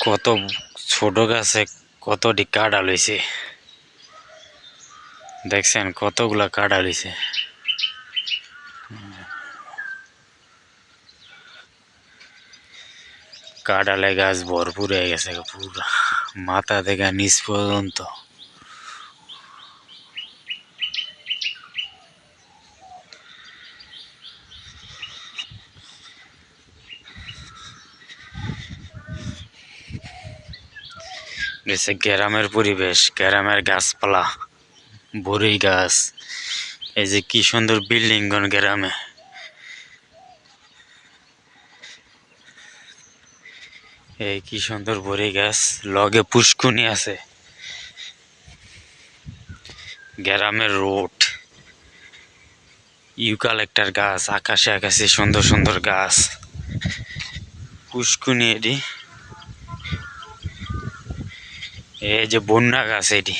কত ছোট গাছে কতটি কাটা লইছে দেখছেন, কতগুলা কাটা লইছে কাটালে গাছ ভরপুর হয়ে গেছে পুরা। মাথা থেকে নিচ পর্যন্ত। গেছে গ্রামের পরিবেশ, গ্রামের গাছপালা বড়ই গাছ। এই যে কি সুন্দর বিল্ডিং গন গ্রামে। এই কি সুন্দর বড়ই গাছ, লগে পুষ্কুনি আছে। গ্রামের রোড। ইউকালেক্টার গাছ, আকাশে আকাশে সুন্দর সুন্দর গাছ। পুষ্কুনি এটি। এই যে বন্যা গাছ এটি।